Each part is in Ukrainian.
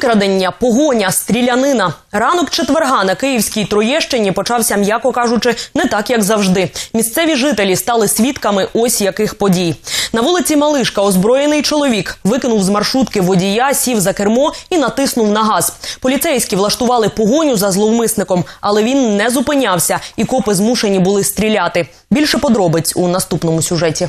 Викрадення, погоня, стрілянина. Ранок четверга на київській Троєщині почався, м'яко кажучи, не так як завжди. Місцеві жителі стали свідками ось яких подій. На вулиці Малишка озброєний чоловік викинув з маршрутки водія, сів за кермо і натиснув на газ. Поліцейські влаштували погоню за зловмисником, але він не зупинявся, і копи змушені були стріляти. Більше подробиць у наступному сюжеті.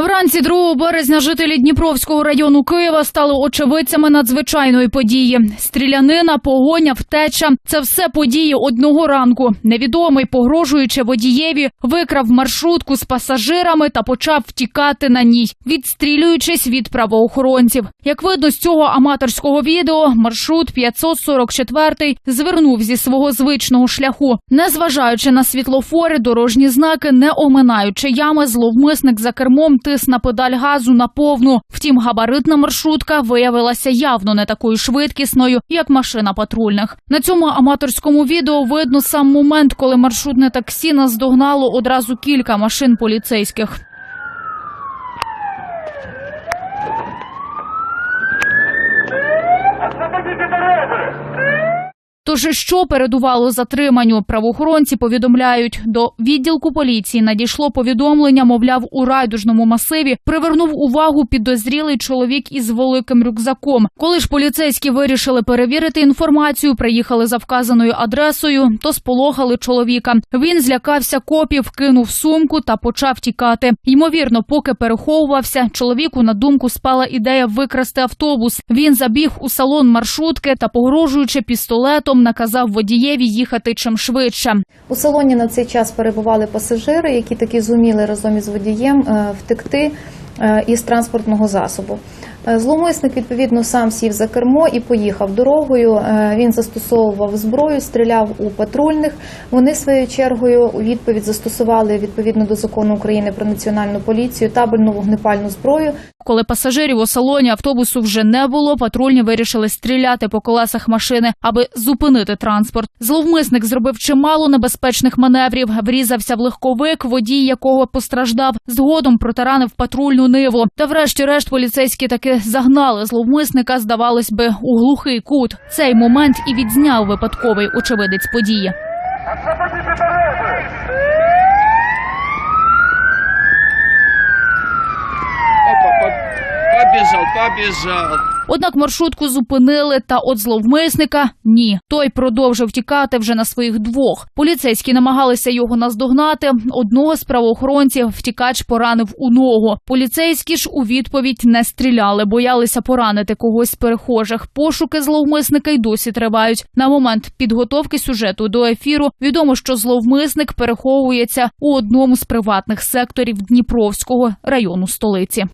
Вранці 2 березня жителі Дніпровського району Києва стали очевидцями надзвичайної події. Стрілянина, погоня, втеча це все події одного ранку. Невідомий, погрожуючи водієві, викрав маршрутку з пасажирами та почав втікати на ній, відстрілюючись від правоохоронців. Як видно з цього аматорського відео, маршрут 544 звернув зі свого звичного шляху. Незважаючи на світлофори, дорожні знаки, не оминаючи ями, зловмисник за кермом тис на педаль газу на повну. Втім, габаритна маршрутка виявилася явно не такою швидкісною, як машина патрульних. На цьому аматорському відео видно сам момент, коли маршрутне таксі наздогнало одразу кілька машин поліцейських. Тож що передувало затриманню? Правоохоронці повідомляють, до відділку поліції надійшло повідомлення, мовляв, у райдужному масиві привернув увагу підозрілий чоловік із великим рюкзаком. Коли ж поліцейські вирішили перевірити інформацію, приїхали за вказаною адресою, то сполохали чоловіка. Він злякався копів, кинув сумку та почав тікати. Ймовірно, поки переховувався, чоловіку на думку спала ідея викрасти автобус. Він забіг у салон маршрутки та, погрожуючи пістолетом, наказав водієві їхати чим швидше. У салоні на цей час перебували пасажири, які таки зуміли разом із водієм е, втекти із транспортного засобу. Е, Зловмисник відповідно сам сів за кермо і поїхав дорогою. Е, Він застосовував зброю, стріляв у патрульних. Вони своєю чергою у відповідь застосували відповідно до закону України про національну поліцію табельну вогнепальну зброю. Коли пасажирів у салоні автобусу вже не було, патрульні вирішили стріляти по колесах машини, аби зупинити транспорт. Зловмисник зробив чимало небезпечних маневрів, врізався в легковик, водій якого постраждав. Згодом протаранив патрульну ниву. Та врешті-решт поліцейські таки загнали зловмисника, здавалось би, у глухий кут. Цей момент і відзняв випадковий очевидець події. Побіжав, побіжав. Однак маршрутку зупинили, та от зловмисника ні. Той продовжив тікати вже на своїх двох. Поліцейські намагалися його наздогнати. Одного з правоохоронців втікач поранив у ногу. Поліцейські ж у відповідь не стріляли, боялися поранити когось з перехожих. Пошуки зловмисника й досі тривають. На момент підготовки сюжету до ефіру відомо, що зловмисник переховується у одному з приватних секторів Дніпровського району столиці.